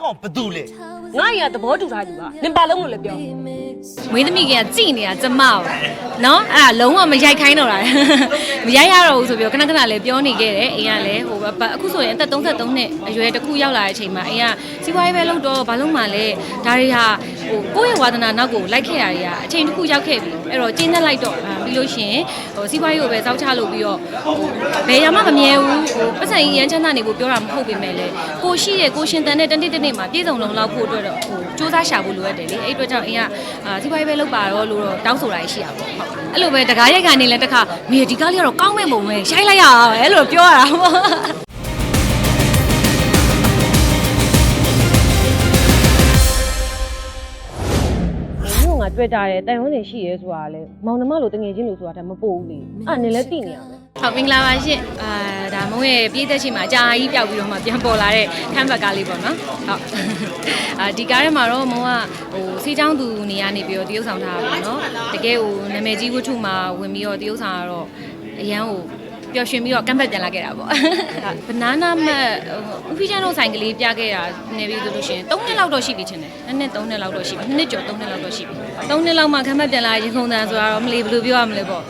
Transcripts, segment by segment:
ကောင်ဘသူလဲငါ့ရင်ကသဘောတူထားသူပါနင်ပါလုံးလို့လည်းပြောမွေးသမီးကကြည်နေတာကျမကိုနော်အဲ့ဒါလုံးဝမရိုက်ခိုင်းတော့တာမရိုက်ရတော့ဘူးဆိုပြီးတော့ခဏခဏလည်းပြောနေခဲ့တယ်အိမ်ကလည်းဟိုဘအခုဆိုရင်အသက်33နှစ်အရွယ်တစ်ခုရောက်လာတဲ့အချိန်မှာအိမ်ကစီးပွားရေးပဲလုပ်တော့ဘာလို့မှလဲဒါတွေဟာဟိုကိုယ့်ရဲ့ဝါသနာနောက်ကိုလိုက်ခဲ့ရတွေကအချိန်တစ်ခုရောက်ခဲ့ပြီအဲ့တော့ကျင်းသက်လိုက်တော့အာပြီးလို့ရှိရင်ဟိုစီးပွားရေးကိုပဲစောက်ချလုပ်ပြီးတော့ဟိုဘယ်ရမှမမြဲဘူးဟိုပတ်စံကြီးရမ်းချမ်းသာနေဖို့ပြောတာမဟုတ်ပေမဲ့လေကိုရှိရဲ့ကိုရှင်တန်တဲ့တနေ့တနေ့မှာပြည်စုံလုံးလောက်ဖို့အတွက်တော့ဟိုစူးစမ်းရှာဖို့လိုအပ်တယ်လေအဲ့အတွက်ကြောင့်အိမ်ကအာစီးပွားရေးပဲလုပ်ပါတော့လို့တော့တောင်းဆိုတာရှိရပါပေါ့ဟုတ်အဲ့လိုပဲတကားရိုက်ကနေလည်းတစ်ခါမေဒီကားလေးကတော့ကောင်းမဲ့ပုံပဲရိုက်လိုက်ရအောင်အဲ့လိုပြောရတာပေါ့မြို့ငါတွေ့ကြတယ်တိုင်ဝန်းစင်ရှိရဲဆိုတာလေမောင်နှမလိုတငယ်ချင်းလို့ဆိုတာတည်းမပို့ဘူးလေအဲ့နင်လည်းသိနေရမယ် ဟုတ်မင်္ဂလာပါရှင်အာဒါမုံရဲ့ပြည်သက်ချိန်မှာအကြာကြီးပျောက်ပြီးတော့မှပြန်ပေါ်လာတဲ့ခမ်းဘတ်ကားလေးပေါ့နော်ဟုတ်အာဒီကားထဲမှာတော့မုံကဟိုစေးချောင်းသူနေရာနေပြီးတော့တရုပ်ဆောင်ထားတာပေါ့နော်တကယ်ဟိုနာမည်ကြီးဝတ္ထုမှာဝင်ပြီးတော့တရုပ်ဆောင်ကတော့အရန်ဟို ပျော်ရွှင်ပြီးတော့ကမ်ဘတ်ပြန်လာခဲ့တာပေါ့ဘနာနာမတ်ဥဖီချန်တို့ဆိုင်ကလေးပြခဲ့တာနေပြီးဆိုလို့ရှိရင်3နှစ်လောက်တော့ရှိပြီထင်တယ်နှစ်နှစ်3နှစ်လောက်တော့ရှိပြီနှစ်ကျော်3နှစ်လောက်တော့ရှိပြီ3နှစ်လောက်မှခမ်းဘတ်ပြန်လာရင်ခုန်တန်ဆိုတော့မလေးဘယ်လိုပြောရမလဲပေါ့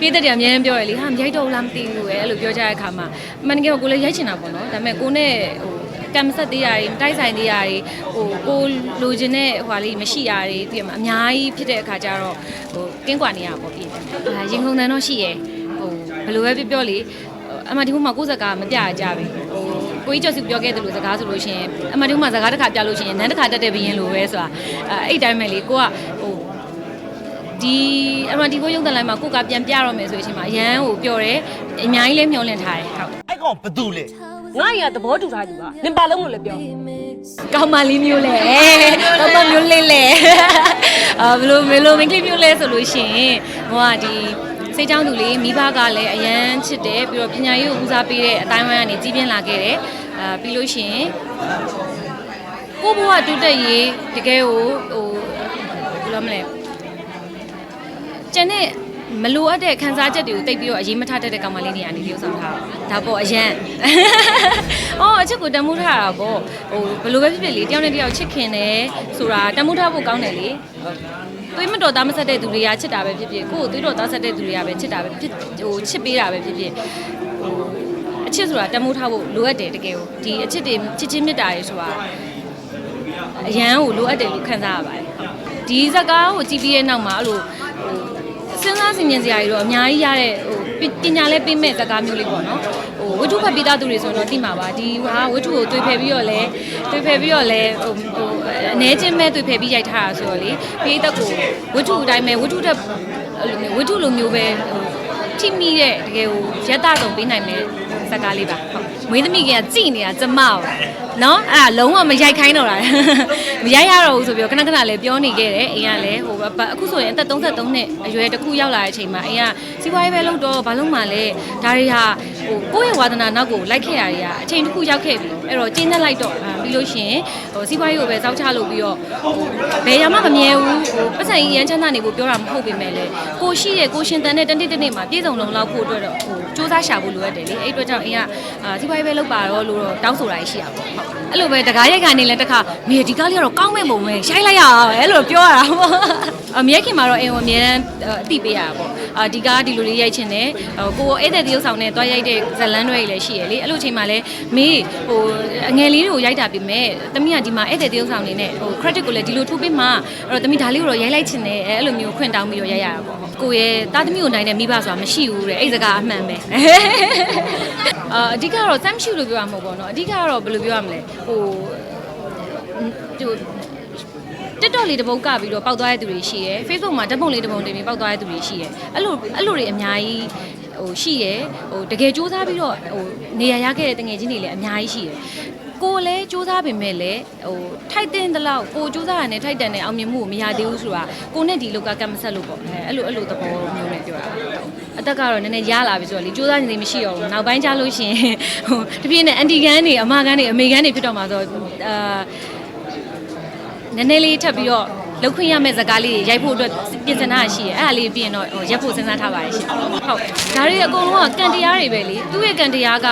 ပြည်သက်တွေအများကြီးပြောရလေဟာမရိုက်တော့ဘူးလားမသိဘူးပဲအဲ့လိုပြောကြတဲ့အခါမှာအမှန်တကယ်ကိုလည်းရိုက်ချင်တာပေါ့နော်ဒါပေမဲ့ကိုနဲ့ဟိုကံမဆက်သေးရတွေတိုက်ဆိုင်သေးရတွေဟိုကိုလိုချင်တဲ့ဟိုဟာလေးမရှိရတွေပြီးတော့အများကြီးဖြစ်တဲ့အခါကျတော့ဟိုကင်းကွာနေရပေါ့ပြည်တယ်အာရင်ခုန်တန်တော့ရှိရယ်ဟို ဘယ်လိုပဲပြောပြောလေအမှဒီဘုမှာကိုယ်စကားမပြရကြပြီဟိုကိုကြီးကျော်စုပြောခဲ့တယ်လို့စကားဆိုလို့ရှိရင်အမှဒီဘုမှာစကားတစ်ခါပြလို့ရှိရင်နန်းတစ်ခါတက်တဲ့ဘရင်လိုပဲဆိုတာအဲအဲ့တိုင်းပဲလေကိုကဟိုဒီအမှဒီကိုရုပ်တန်လိုက်မှာကိုကပြန်ပြတော့မယ်ဆိုရင်အချိန်မှာအရန်ဟိုပြောတယ်အများကြီးလည်းမျှော်လင့်ထားတယ်ဟုတ်အဲ့ကောင်ဘသူလဲငါ့ရင်ကသဘောတူထားသူပါနင်ပါလုံးလို့လည်းပြောကောင်းမလေးမျိုးလဲကောင်းမမျိုးလေးလဲအာဘယ်လိုဘယ်လိုမင်းကလေးမျိုးလဲဆိုလို့ရှိရင်ဟိုကဒီ စိတ်ချောင်းသူလေးမိဘကလည်းအရန်ချစ်တယ်ပြီးတော့ပညာရေးကိုဦးစားပေးတဲ့အတိုင်းဝိုင်းကနေကြီးပြင်းလာခဲ့တယ်အာပြီးလို့ရှိရင်ကိုဘဝတူတက်ရေးတကယ်ကိုဟိုဘယ်လိုမလဲကျန်တဲ့မလိုအပ်တဲ့ခံစားချက်တွေကိုတိတ်ပြီးတော့အရေးမထားတတ်တဲ့ကောင်မလေးနေရာနေလို့ဆောင်ထားတာဒါပေါ့အရန်အော်အချစ်ကိုတန်မိုးထားတာပေါ့ဟိုဘယ်လိုပဲဖြစ်ဖြစ်လေတယောက်နဲ့တယောက်ချစ်ခင်တယ်ဆိုတာတန်မိုးထားဖို့ကောင်းတယ်လေ သွေးမတော်သားမဆက်တဲ့သူတွေကချစ်တာပဲဖြစ်ဖြစ်ကိုယ့်ကိုသွေးတော်သားဆက်တဲ့သူတွေကပဲချစ်တာပဲဖြစ်ဟိုချစ်ပေးတာပဲဖြစ်ဖြစ်ဟိုအချစ်ဆိုတာတန်မိုးထားဖို့လိုအပ်တယ်တကယ်ကိုဒီအချစ်တွေချစ်ချင်းမြတ်တာတွေဆိုတာအရန်ကိုလိုအပ်တယ်လို့ခံစားရပါတယ်ဟုတ်ဒီဇာတ်ကားကိုကြည့်ပြီးတဲ့နောက်မှာအဲ့လိုဟိုစဉ်းစားဆင်ခြင်စရာတွေတော့အများကြီးရတဲ့ဟိုပညာလည်းပေးမဲ့ဇာတ်ကားမျိုးလေးပေါ့နော်ဟို ဝတ္ထုဖတ်ပြီးသားသူတွေဆိုတော့သိမှာပါဒီဟာဝတ္ထုကိုတွေ့ဖယ်ပြီးတော့လဲတွေ့ဖယ်ပြီးတော့လဲဟိုဟိုအနေချင်းမဲ့တွေ့ဖယ်ပြီးရိုက်ထားတာဆိုတော့လေပေးသက်ကိုဝတ္ထုအတိုင်းပဲဝတ္ထုတက်အဲ့လိုမျိုးဝတ္ထုလိုမျိုးပဲဟိုထိမိတဲ့တကယ်ကိုရက်တာဆုံးပေးနိုင်မဲ့ဇာတ်ကားလေးပါဟုတ်မွေးသမီးကကြည်နေတာကျမကိုနော်အဲ့ဒါလုံးဝမရိုက်ခိုင်းတော့တာမရိုက်ရတော့ဘူးဆိုပြီးတော့ခဏခဏလည်းပြောနေခဲ့တယ်အိမ်ကလည်းဟိုအခုဆိုရင်အသက်33နှစ်အရွယ်တစ်ခုရောက်လာတဲ့အချိန်မှာအိမ်ကစီးပွားရေးပဲလုပ်တော့ဘာလို့မှလဲဒါတွေဟာဟိုကိုယ့်ရဲ့ဝါသနာနောက်ကိုလိုက်ခဲ့ရတွေကအချိန်တစ်ခုရောက်ခဲ့ပြီအဲ့တော့ကျင်းသက်လိုက်တော့အာပြီးလို့ရှိရင်ဟိုစီးပွားရေးကိုပဲစောက်ချလုပ်ပြီးတော့ဟိုဘယ်ရမှမမြဲဘူးဟိုပတ်စံကြီးရမ်းချမ်းသာနေဖို့ပြောတာမဟုတ်ပေမဲ့လေကိုရှိရဲ့ကိုရှင်တန်တဲ့တနေ့တနေ့မှာပြည်စုံလုံးလောက်ဖို့အတွက်တော့ဟိုစူးစမ်းရှာဖို့လိုအပ်တယ်လေအဲ့အတွက်ကြောင့်အိမ်ကအာစီးပွားရေးပဲလုပ်ပါတော့လို့တော့တောင်းဆိုတာရှိရပါဘူးဟုတ်အဲ့လိုပဲတကားရိုက်ကနေလည်းတစ်ခါမေဒီကားလေးကတော့ကောင်းမဲ့ပုံပဲရိုက်လိုက်ရအောင်အဲ့လိုပြောရတာပေါ့အမြဲခင်မှာတော့အိမ်ကိုအမြဲတမ်းအတိပေးရတာပေါ့အာဒီကားဒီလိုလေးရိုက်ချင်တယ်ဟိုကိုဧည့်သည်တရုပ်ဆောင်နဲ့တွားရိုက်တဲ့ဇလန်းတွေလည်းရှိရလေအဲ့လိုချိန်မှာလည်းမေဟိုအငယ်လေးတွေကိုရိုက်တာပြင်မဲ့တမီးကဒီမှာဧည့်သည်တရုပ်ဆောင်နေနဲ့ဟို credit ကိုလည်းဒီလိုထုတ်ပေးမှအဲ့တော့တမီးဒါလေးကိုတော့ရိုက်လိုက်ချင်တယ်အဲ့လိုမျိုးခွင့်တောင်းပြီးတော့ရိုက်ရတာပေါ့ကိုရဲ့တာသမီးကိုနိုင်တဲ့မိဘဆိုတာမရှိဘူးတဲ့အဲ့စကားအမှန်ပဲအာအဓိကတော့စမ်းမရှိလို့ပြောရမှာမဟုတ်ဘောနော်အဓိကတော့ဘယ်လိုပြောရမလဲဟိုဟို TikTok လေးတစ်ပုတ်ကပြီးတော့ပောက်သွားတဲ့သူတွေရှိရယ် Facebook မှာဓာတ်ပုံလေးတစ်ပုံတင်ပြီးပောက်သွားတဲ့သူတွေရှိရယ်အဲ့လိုအဲ့လိုတွေအများကြီးဟိုရှိရယ်ဟိုတကယ်စူးစမ်းပြီးတော့ဟိုနေရာရခဲ့တဲ့တငယ်ချင်းတွေလည်းအများကြီးရှိရယ် ကိုလည်းစူးစမ်းပေမဲ့လည်းဟိုထိုက်တဲ့တလောက်ကိုစူးစမ်းရတဲ့ထိုက်တန်တဲ့အောင်မြင်မှုကိုမရသေးဘူးဆိုတာကိုနဲ့ဒီလောက်ကကမ္မဆက်လို့ပေါ့အဲအဲ့လိုအဲ့လိုသဘောမျိုးနဲ့ပြောတာအသက်ကတော့နည်းနည်းရလာပြီဆိုတော့လေစူးစမ်းနေမရှိတော့ဘူးနောက်ပိုင်းကျလို့ရှိရင်ဟိုတပြည့်နဲ့အန်တီကန်တွေအမကန်တွေအမေကန်တွေဖြစ်တော့မှာဆိုတော့အာနည်းနည်းလေးထပ်ပြီးတော့လောက်ခွင့်ရမယ့်ဇာတ်ကားလေးရိုက်ဖို့အတွက်ပြင်ဆင်ထားရှိရဲအဲ့ဒါလေးပြင်တော့ဟိုရက်ဖို့စဉ်းစားထားပါတယ်ရှင်ဟုတ်ဒါတွေအကုန်လုံးကကန်တရားတွေပဲလေသူ့ရဲ့ကန်တရားက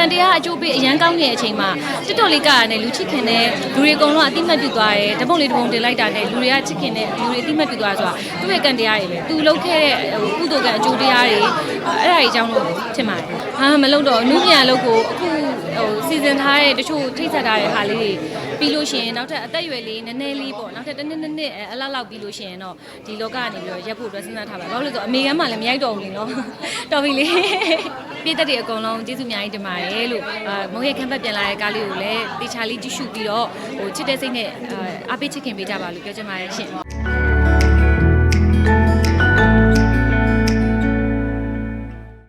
ကကန်တရားအကျိုးပေးအရန်ကောင်းနေတဲ့အချိန်မှာတစ်တော်လေးကရတယ်လူချစ်ခင်တဲ့လူတွေအကုန်လုံးအတိမတ်ပြုသွားတယ်ဓပုံလေးဓပုံတင်လိုက်တာနဲ့လူတွေကချစ်ခင်တဲ့လူတွေအတိမတ်ပြုသွားဆိုတာသူ့ရဲ့ကန်တရားတွေပဲသူလုပ်ခဲ့တဲ့ဟိုကုသိုလ်ကအကျိုးတရားတွေအဲ့ဒါတွေအကြောင်းလို့ထင်ပါတယ်ဟာမလုပ်တော့အနုပြန်လုပ်ကိုအခုဟိုစီစဉ်ထားတဲ့တချို့ထိတ်ဆက်ထားတဲ့ဟာလေးတွေပြီးလို့ရှိရင်နောက်ထပ်အသက်အရွယ်လေးနည်းနည်းလေးပေါ့နောက်ထပ်တစ်နှစ်နှစ်နှစ်အလားလောက်ပြီးလို့ရှိရင်တော့ဒီလောကနေပြီးတော့ရက်ဖို့အတွက်စဉ်းစားထားပါဘာလို့လဲဆိုတော့အမေကမှလည်းမရိုက်တော့ဘူးလीနော်တော်ပြီလေ ပြည်သက်တွေအကုန်လုံးကျေးဇူးအများကြီးတင်ပါတယ်လို့အာမုံရဲ့ခမ်းပတ်ပြန်လာတဲ့ကားလေးကိုလည်းတေချာလေးကြည့်ရှုပြီးတော့ဟိုချစ်တဲ့စိတ်နဲ့အာအားပေးချစ်ခင်ပေးကြပါလို့ပြောချင်ပါတယ်ရှင်